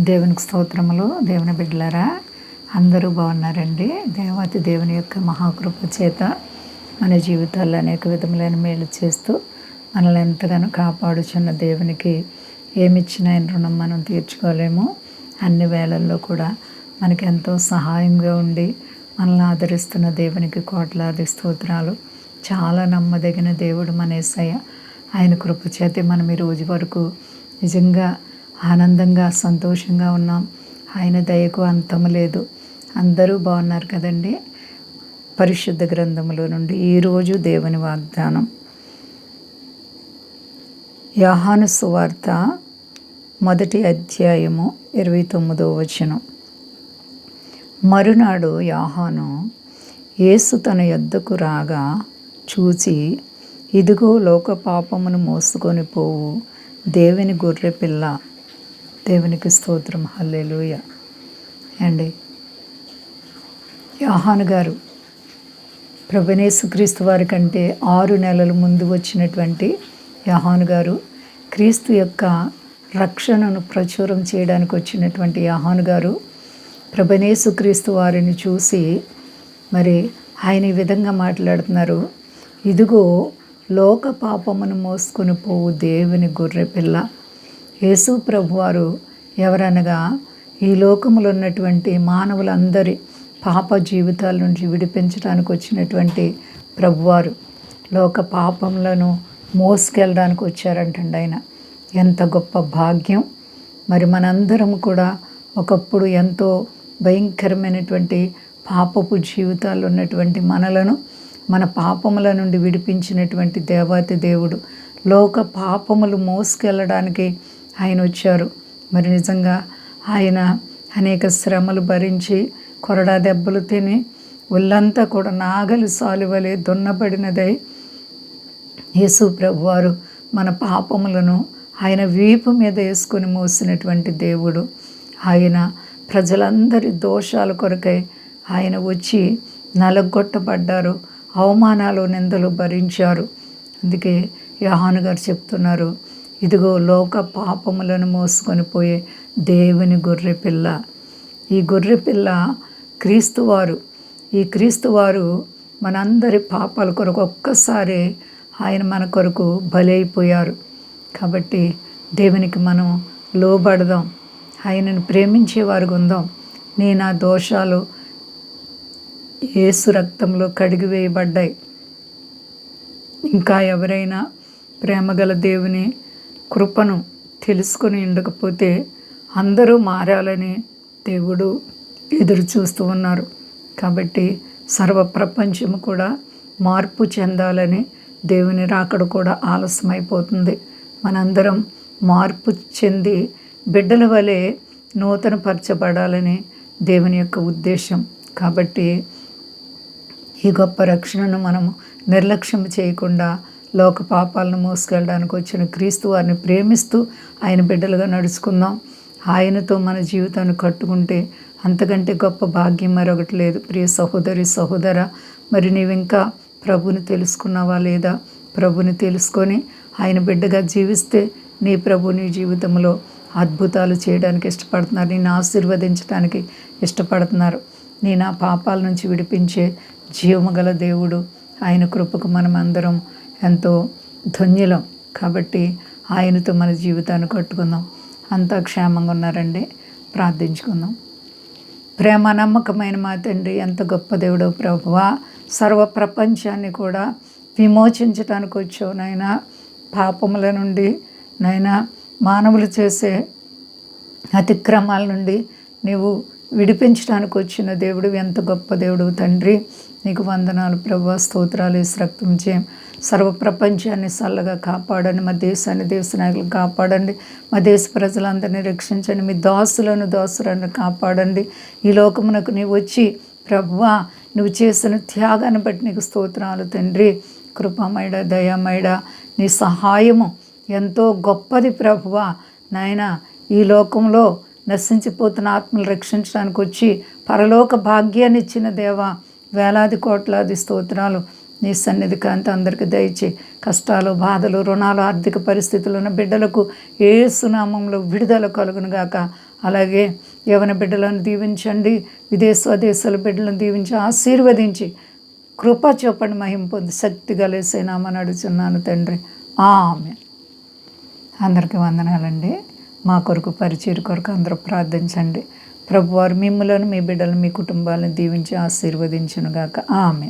దేవునికి స్తోత్రములు దేవుని బిడ్డలారా. అందరూ బాగున్నారండి. దేవాతి దేవుని యొక్క మహాకృప చేత మన జీవితాల్లో అనేక విధములైన మేలు చేస్తూ మనల్ని ఎంతగానో కాపాడుచున్న దేవునికి ఏమిచ్చినా ఆయన రుణం మనం తీర్చుకోలేము. అన్ని వేళల్లో కూడా మనకి ఎంతో సహాయంగా ఉండి మనల్ని ఆదరిస్తున్న దేవునికి కోట్లాది స్తోత్రాలు. చాలా నమ్మదగిన దేవుడు మన ఆయన కృప చేతే మనం ఈ రోజు వరకు నిజంగా ఆనందంగా సంతోషంగా ఉన్నాం. ఆయన దయకు అంతము లేదు. అందరూ బాగున్నారు కదండి? పరిశుద్ధ గ్రంథములో నుండి ఈరోజు దేవుని వాగ్దానం. యాహాను సువార్త మొదటి అధ్యాయము ఇరవై తొమ్మిదో వచనం. మరునాడు యాహాను యేసు తన యొద్దకు రాగా చూచి ఇదిగో లోక పాపమును మోసుకొని పోవు. దేవుని గొర్రె పిల్ల దేవునికి స్తోత్రం. హల్లేలుయ. అండి యాహాను గారు ప్రభునేసుక్రీస్తు వారి కంటే ఆరు నెలల ముందు వచ్చినటువంటి యహాను గారు క్రీస్తు యొక్క రక్షణను ప్రచురం చేయడానికి వచ్చినటువంటి యహాను గారు ప్రభనేసుక్రీస్తు వారిని చూసి మరి ఆయన ఈ విధంగా మాట్లాడుతున్నారు. ఇదిగో లోక పాపమును మోసుకొని పోవు దేవుని గొర్రె పిల్ల యేసు ప్రభువారు ఎవరనగా ఈ లోకములో ఉన్నటువంటి మానవులందరి పాప జీవితాల నుంచి విడిపించడానికి వచ్చినటువంటి ప్రభువారు. లోక పాపములను మోసుకెళ్ళడానికి వచ్చారంటండి ఆయన. ఎంత గొప్ప భాగ్యం. మరి మనందరం కూడా ఒకప్పుడు ఎంతో భయంకరమైనటువంటి పాపపు జీవితాలు ఉన్నటువంటి మనలను మన పాపముల నుండి విడిపించినటువంటి దేవాతి దేవుడు. లోక పాపములు మోసుకెళ్ళడానికి ఆయన వచ్చారు. మరి నిజంగా ఆయన అనేక శ్రమలు భరించి కొరడా దెబ్బలు తిని ఒళ్ళంతా కూడా నాగలి సాలువలే దున్నబడినదై యేసు ప్రభువారు మన పాపములను ఆయన వీపు మీద వేసుకొని మోసినటువంటి దేవుడు. ఆయన ప్రజలందరి దోషాల కొరకై ఆయన వచ్చి నలగొట్టబడ్డారు. అవమానాలు నిందలు భరించారు. అందుకే యహాను గారు చెప్తున్నారు ఇదిగో లోక పాపములను మోసుకొని పోయే దేవుని గొర్రె పిల్ల. ఈ గొర్రె పిల్ల క్రీస్తువారు ఈ క్రీస్తువారు మనందరి పాపాల కొరకు ఒక్కసారి ఆయన మన కొరకు బలైపోయారు. కాబట్టి దేవునికి మనం లోబడదాం. ఆయనను ప్రేమించేవారు ఉందాం. నీ నా దోషాలు ఏసు రక్తంలో కడిగి వేయబడ్డాయి. ఇంకా ఎవరైనా ప్రేమగల దేవుని కృపను తెలుసుకొని ఉండకపోతే అందరూ మారాలని దేవుడు ఎదురు చూస్తూ ఉన్నారు. కాబట్టి సర్వ ప్రపంచము కూడా మార్పు చెందాలని దేవుని రాకడ కూడా ఆలస్యమైపోతుంది. మనందరం మార్పు చెంది బిడ్డల వలె నూతనపరచబడాలని దేవుని యొక్క ఉద్దేశం. కాబట్టి ఈ గొప్ప రక్షణను మనము నిర్లక్ష్యం చేయకుండా లోక పాపాలను మోసుకెళ్ళడానికి వచ్చిన క్రీస్తు వారిని ప్రేమిస్తూ ఆయన బిడ్డలుగా నడుచుకుందాం. ఆయనతో మన జీవితాన్ని కట్టుకుంటే అంతకంటే గొప్ప భాగ్యం మరొకటి లేదు. ప్రియ సహోదరి సహోదర మరి నీవింకా ప్రభుని తెలుసుకున్నావా లేదా? ప్రభుని తెలుసుకొని ఆయన బిడ్డగా జీవిస్తే నీ ప్రభు నీ జీవితంలో అద్భుతాలు చేయడానికి ఇష్టపడుతున్నారు. నేను ఆశీర్వదించడానికి ఇష్టపడుతున్నారు. నేను ఆ పాపాల నుంచి విడిపించే జీవమగల దేవుడు. ఆయన కృపకు మనం అందరం ఎంతో ధన్యులం. కాబట్టి ఆయనతో మన జీవితాన్ని కట్టుకుందాం. అంతా క్షేమంగా ఉన్నారండి. ప్రార్థించుకుందాం. ప్రేమ నమ్మకమైన మా తండ్రి ఎంత గొప్ప దేవుడో ప్రభువా. సర్వ ప్రపంచాన్ని కూడా విమోచించడానికి వచ్చావు నాయన. పాపముల నుండి నాయన మానవులు చేసే అతిక్రమాల నుండి నీవు విడిపించడానికి వచ్చిన దేవుడు ఎంత గొప్ప దేవుడు తండ్రి. నీకు వందనాలు ప్రభు స్తోత్రాలు ఇసు రక్తం చేయం సర్వ ప్రపంచాన్ని చల్లగా కాపాడండి. మా దేశాన్ని దేశ నాయకులు కాపాడండి. మా దేశ ప్రజలందరినీ రక్షించండి. మీ దాసులను దాసులను కాపాడండి. ఈ లోకమునకు నీవు వచ్చి ప్రభువా నువ్వు చేసిన త్యాగాన్ని బట్టి నీకు స్తోత్రాలు తండ్రి. కృపమైడ దయమైడ నీ సహాయము ఎంతో గొప్పది ప్రభువా నాయన ఈ లోకంలో నశించిపోతున్న ఆత్మలు రక్షించడానికి వచ్చి పరలోక భాగ్యాన్ని ఇచ్చిన దేవా వేలాది కోట్లాది స్తోత్రాలు నీ సన్నిధి కాంతి అందరికీ దయచే కష్టాలు బాధలు రుణాలు ఆర్థిక పరిస్థితులు ఉన్న బిడ్డలకు ఏ సునామంలో విడుదల కలుగునుగాక అలాగే యవన బిడ్డలను దీవించండి. విదేశ స్వదేశాల బిడ్డలను దీవించి ఆశీర్వదించి కృప చూపండి మహిం పొంది శక్తి కలిసేనామని అడుగుతున్నాను తండ్రి. ఆమె అందరికీ వందనాలండి. మా కొరకు పరిచయం కొరకు అందరూ ప్రార్థించండి. ప్రభువారు మిమ్మలను మీ బిడ్డలు మీ కుటుంబాలను దీవించి ఆశీర్వదించునుగాక. ఆమె